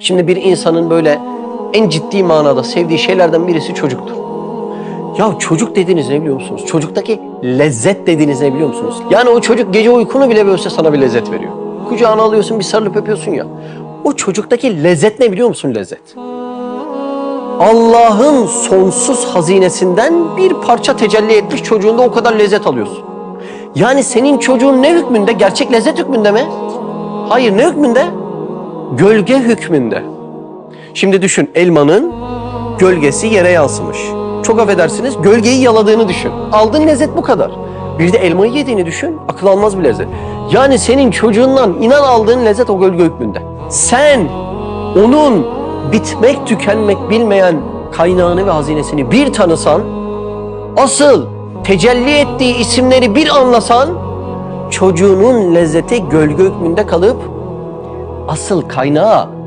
Şimdi bir insanın böyle en ciddi manada sevdiği şeylerden birisi çocuktur. Ya çocuk dediğiniz ne biliyor musunuz? Çocuktaki lezzet dediğiniz ne biliyor musunuz? Yani o çocuk gece uykunu bile bölse sana bir lezzet veriyor. Kucağına alıyorsun bir sarılıp öpüyorsun ya. O çocuktaki lezzet ne biliyor musun lezzet? Allah'ın sonsuz hazinesinden bir parça tecelli etmiş çocuğunda o kadar lezzet alıyorsun. Yani senin çocuğun ne hükmünde? Gerçek lezzet hükmünde mi? Hayır ne hükmünde? Gölge hükmünde. Şimdi düşün elmanın gölgesi yere yansımış. Çok affedersiniz gölgeyi yaladığını düşün. Aldığın lezzet bu kadar. Bir de elmayı yediğini düşün. Akıl almaz bir lezzet. Yani senin çocuğundan inan aldığın lezzet o gölge hükmünde. Sen onun bitmek tükenmek bilmeyen kaynağını ve hazinesini bir tanısan, asıl tecelli ettiği isimleri bir anlasan, çocuğunun lezzeti gölge hükmünde kalıp asıl kaynağı